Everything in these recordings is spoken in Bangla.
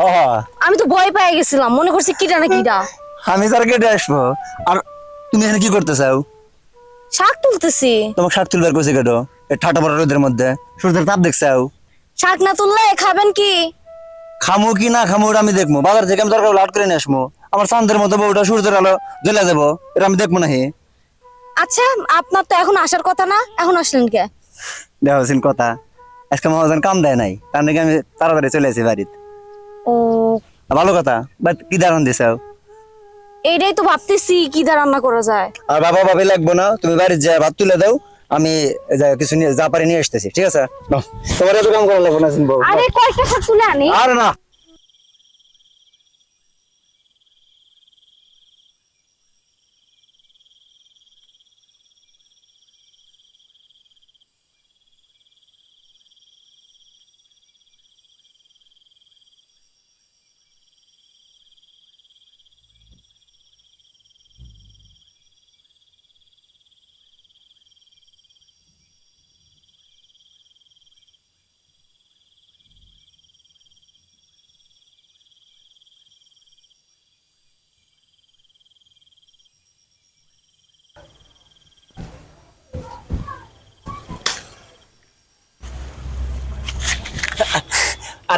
হ আমি তো ভয় পেয়ে গেছিলাম। মনে করছি কিটা না কিটা আমি স্যার কেটে আসব। আর তুমি এখানে কি করতে চাও? শাক তুলতেছি। তোমাকে শাক তুলবার কইছে কেটো এই ঠাটা পড়া রোদের মধ্যে। সূর্যের তাপ দেখছাও শাক না তুললে খাবেন কি? খামো কি না খামো ওটা আমি দেখব বাজার থেকে আমি দরকার লাট করে নিয়ে আসব আমার চান্দের মতো বউটা সূর্যের আলো জ্বলে যাব। এটা আমি দেখব না হে আচ্ছা আপনার তো এখন আসার কথা না? এখন আসলেন কে? দেখাচ্ছেন কথা। আজকে মহাজন কাম দেয় নাই। তার নাকি আমি তাড়াতাড়ি চলে আসি বাড়িতে। ও। ভালো কথা বাট কি দারণ দিছে? এইটাই তো ভাবতেছি কি দা রান্না করা যায়? আর বাবা ভাবি লাগবো না তুমি বাড়ির যা ভাত তুলে দাও আমি যা কিছু নিয়ে- যা পারি নিয়ে আসতেছি ঠিক আছে। তোমার এত কাম করা লাগবে না আরে কয়টা তুলে আনি? আর না।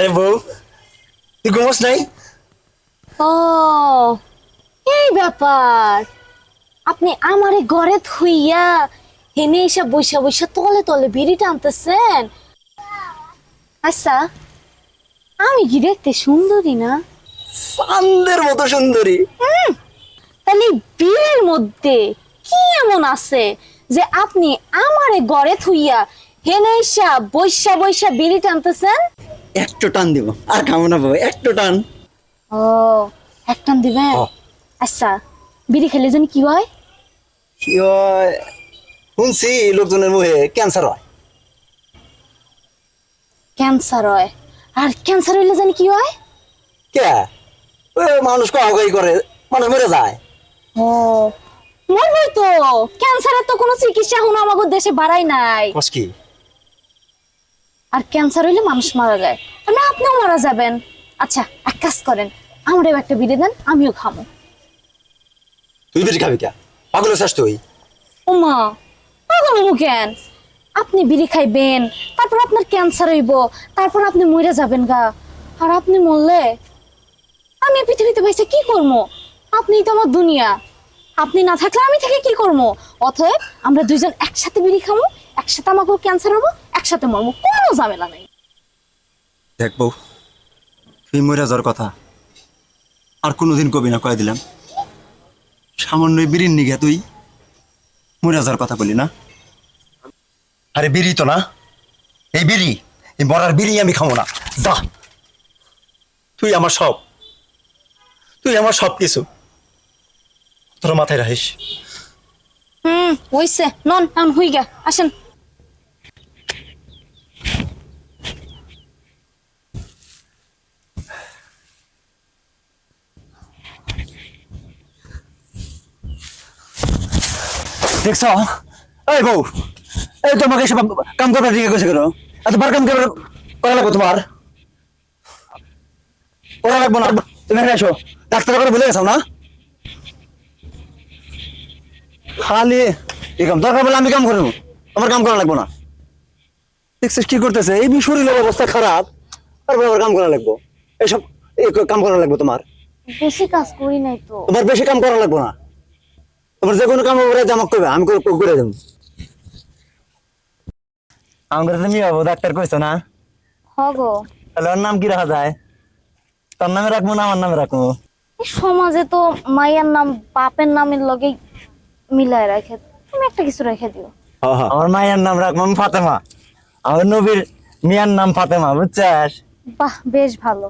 আরে বউ তুই ঘুমোস নাই? ও এই ব্যাপার। আপনি আমারে ঘরে থুইয়া হেনে এসে বৈশা বৈশা তলে তলে বিড়ি টানতেছেন? আচ্ছা আমি কি দেখতে সুন্দরী না? চান্দের মতো সুন্দরী। তাহলে বিয়ের মধ্যে কি এমন আছে যে আপনি আমারে ঘরে থুইয়া হেনে এসা বৈশা বৈশা বিড়ি টানতেছেন? একটু টান দিব। আর খাব না বাবা একটু টান। ও একটান দিবেন ও। আচ্ছা বিড়ি খেলে যেন কি হয়? কি হয়? শুনছি লোকজনের মুখে ক্যান্সার হয়। ক্যান্সার হয়। আর ক্যান্সার হইলে জানি কি হয়? কে? ওই মানুষ করে মানুষ মরে যায়। ও মরবই তো। ক্যান্সারের তো কোনো চিকিৎসা এখন আমাদের দেশে বাড়াই নাই। কি? আর ক্যান্সার হইলে মানুষ মারা যায়। না আপনিও মারা যাবেন। আচ্ছা এক কাজ করেন। আমরাও একটা বিড়ি দেন আমিও খামো তুই বেশি খাবি কে? পাগল চাস তুই। ওমা পাগল মুখেন আপনি বিড়ি খাইবেন তারপর আপনার ক্যান্সার হইব তারপর আপনি মরে যাবেন গা। আর আপনি মরলে? আমি পৃথিবীতে পাইছে কি করব? আপনি তো আমার দুনিয়া। আপনি না থাকলে আমি থেকে কি করব? অতএব আমরা দুইজন একসাথে বিড়ি খামো একসাথে আমাকেও ক্যান্সার হব একসাথে মরবো কোনো ঝামেলা নেই। দেখ বউ তুই মরে যাওয়ার কথা। আর কোনোদিন কবি না কয়ে দিলাম। সামান্য বিড়ির নিগে তুই। মরে যাওয়ার কথা বলি না। আরে বিড়ি তো না। এই বিড়ি এই মরার বিড়ি আমি খাব না। যা। তুই আমার সব। তুই আমার সব কিছু তোর মাথায় রাখিস। হুম হইছে। নন এখন হুই গা আসেন। দেখছ? এই বউ এই তোমাকে এসব কাম করবার দিকে গেছে কেন? এতবার কাম করবার করা লাগবে তোমার? করা লাগবে না তুমি এখানে এসো। ডাক্তার করে বলে গেছো না? খালি এই কাম দরকার বলে আমি কাম করব আমার কাম করা লাগবে না। দেখছিস কি করতেছে? এই বি- শরীরের অবস্থা খারাপ তারপর আবার কাম করা লাগবো। এইসব এই কাম করা লাগবে তোমার। বেশি কাজ করি নাই তো। তোমার বেশি কাম করা লাগবে না। যে কোনো কাম করে জামাক করবে আমি করে দেবো। আমার তুমি হব ডাক্তার কইছো না? তাহলে ওর নাম কি রাখা যায়? তোর নামে রাখব না আমার নামে রাখব? সমাজে তো মায়ের নাম বাপের নামের লগে মিলায় রাখে। তুমি একটা কিছু রেখে দিও। আমার মায়ের নাম রাখব আমি ফাতেমা। আমার নবীর মিয়ার নাম ফাতেমা বুঝছাস? বাহ বেশ ভালো।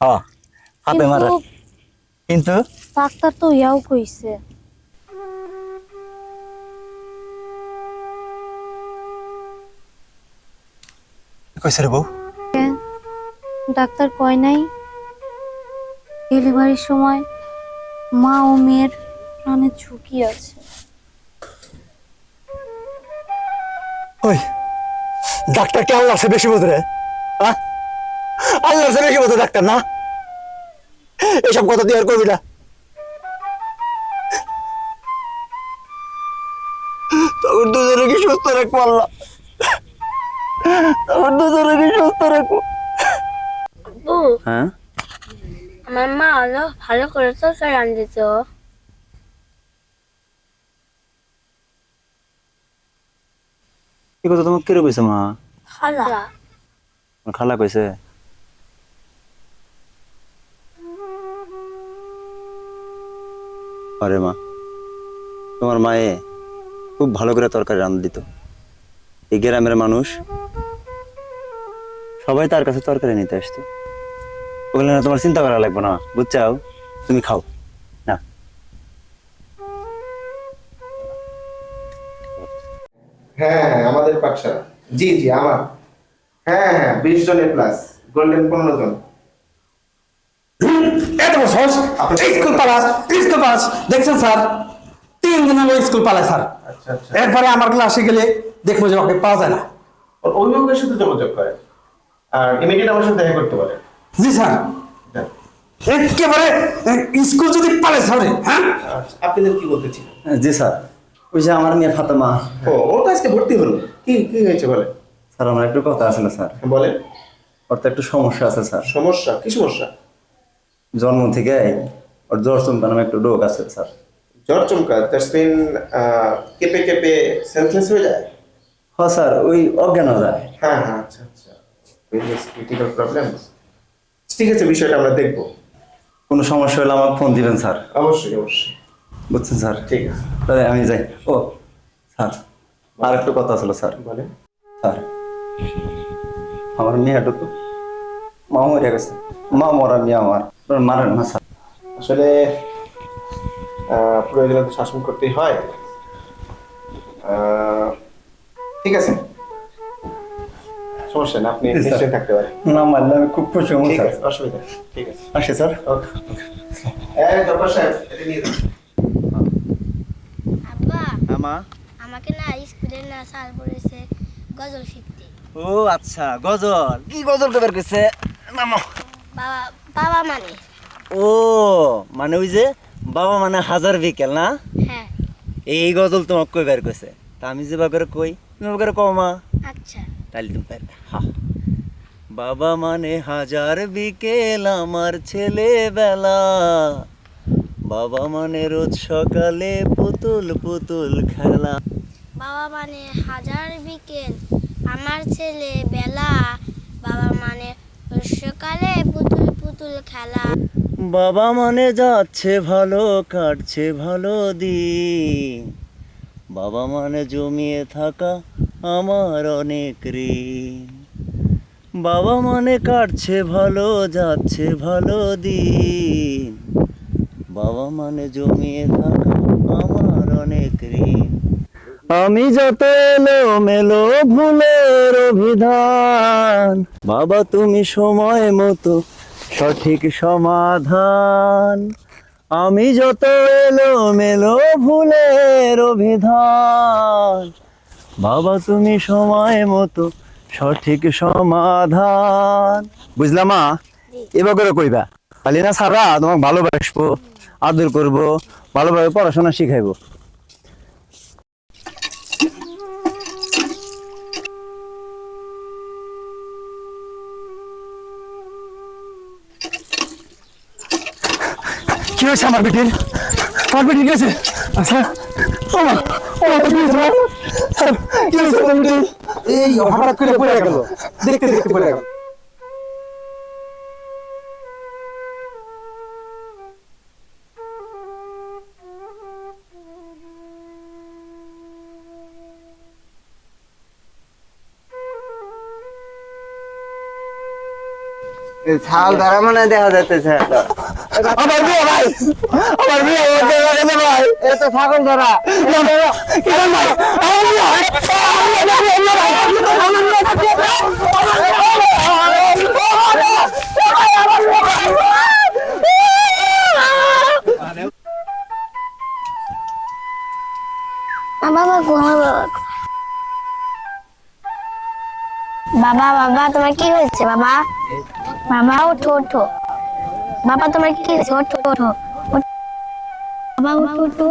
হ ফাতেমা কিন্তু কিন্তু? ডাক্তার তো ইয়াও কইছে। কইছে রে বউ? ডাক্তার কয় নাই। ডেলিভারির সময় মা ও মেয়ের প্রাণের ঝুঁকি আছে। ওই ডাক্তার কেমন আছে বেশি বোধ রে আল্লাহ ছেলে কি মতো ডাক্তার না? এসব কথা তুই আর করবি না। তখন দুজনে কি সুস্থ রাখব আল্লাহ? সুস্থ আব্বু হ্যাঁ? আমার মা হলো ভালো করে কি কথা তোমাকে কইছে মা? খালা? খালা। কইছে আরে মা তোমার মায়ে খুব ভালো করে তরকারি রান্না দিত। এই গ্রামের মানুষ সবাই তার কাছে তরকারি নিতে আসতো। ওগুলো না তোমার চিন্তা করা লাগবে না বুঝছাও তুমি খাও। না। হ্যাঁ হ্যাঁ আমাদের পাঠশালা। জি জি আমার। হ্যাঁ হ্যাঁ বিশ জনের প্লাস গোল্ডেন পনেরো জন। এত সাহস? স্কুল পালাস স্কুল পালাস। দেখছেন স্যার? তিন দিন হলো স্কুল পালায় স্যার। আচ্ছা আচ্ছা। এরপরে আমার ক্লাসে গেলে দেখব যে ওকে পাওয়া যায় না। অভিভাবকের সাথে যোগাযোগ করে আর ইমিডিয়েট আমার সাথে দেখা করতে পারে। জি স্যার। একেবারে স্কুল যদি পালায় স্যার হ্যাঁ? আচ্ছা, আপনাদের কি বলতেছিলেন জি স্যার। ওই যে আমার মেয়ে ফাতেমা। ও ও তো আজকে ভর্তি হলো। কি কি হয়েছে বলে? স্যার আমার একটু কথা আছে না স্যার। বলেন। ওর তো একটু সমস্যা আছে স্যার। সমস্যা? কি সমস্যা? জন্ম থেকে ওর জ্বর চমকা নামে একটু রোগ আছে স্যার। জ্বর চমকা দ্যাটস মিন কেঁপে কেঁপে সেন্সলেস হয়ে যায়? হ্যাঁ স্যার ওই অজ্ঞান হয়ে যায়। হ্যাঁ হ্যাঁ আচ্ছা আচ্ছা। ভেরিয়াস ক্রিটিক্যাল প্রবলেমস ঠিক আছে বিষয়টা আমরা দেখব। কোনো সমস্যা হলে আমাকে ফোন দিবেন স্যার। অবশ্যই অবশ্যই। বুঝছেন স্যার? ঠিক আছে। তাহলে আমি যাই। ও স্যার আর একটু কথা ছিল স্যার। বলেন। স্যার আমার মেয়েটা তো মা মরে গেছে। মা মরা মেয়ে আমার। মারেন না স্যার। আসলে আহ, প্রয়োজনে তো শাসন করতেই হয়। আহ, ঠিক আছে। সমস্যা না আপনি থাকতে পারেন। না মারলে আমি খুব খুশি হব স্যার। অসুবিধা ঠিক আছে। আসে স্যার। ওকে এই দরবার সাহেব এটা নিয়ে যান। আব্বা হ্যাঁ মা। আমাকে না স্কুলে না স্যার বলেছে গজল শিখতে। ও আচ্ছা গজল। কি গজল কবার কইছে? নামো। বাবা বাবা মানে। ও মানে ওই যে বাবা মানে হাজার বিকেল না? হ্যাঁ। এই গজল তোমাকে কইবার কইছে। তা আমি যে বাগরে কই তুমি বাগরে কও মা। আচ্ছা। তাহলে তুমি পারবে। হা। বাবা মানে হাজার বিকেল আমার ছেলেবেলা। বাবা মানে রোজ সকালে পুতুল পুতুল খেলা। বাবা মানে হাজার বিকেল আমার ছেলে বেলা বাবা মানে সকালে পুতুল পুতুল খেলা। বাবা মানে যাচ্ছে ভালো কাটছে ভালো দিন। বাবা মানে জমিয়ে থাকা আমার অনেক ঋণ বাবা মনে কাটছে, ভালো যাচ্ছে, ভালো দিন। বাবা মানে জমিয়ে থাকা আমার অনেক ঋণ আমি যত এলো মেলো ভুলের অভিধান, বাবা তুমি সময় মতো সঠিক সমাধান। আমি যত এলো মেলো ভুলের অভিধান বাবা তুমি সময় মতো সঠিক সমাধান। বুঝলাম মা? এবার করে কইবা খালি না সারা তোমাকে ভালোবাসবো আদর করব ভালোভাবে পড়াশোনা শিখাইবো। কি হয়েছে আমার বেটির? আমার বেটি কি হয়েছে আচ্ছা। ও ও মা কি হয়েছে মা? স্যার, কি হয়েছে এই হঠাৎ করে পড়ে গেল। দেখতে দেখতে পড়ে গেল। ছাল ধরা মানে দেখা যাইতেছে আমার বিয়ে ভাই। আমার বিয়ে হয়ে ভাই। এ তো ছাগল ধরা। কি বল ভাই। আমার বিয়ে আমার বিয়ে, ভাই। আমার বিয়ে। বাবা বাবা বাবা। বাবা তোমার কি হয়েছে বাবা? বাবা ওঠো ওঠো বাবা তোমার কি ছোট ওঠো। বাবা ওঠো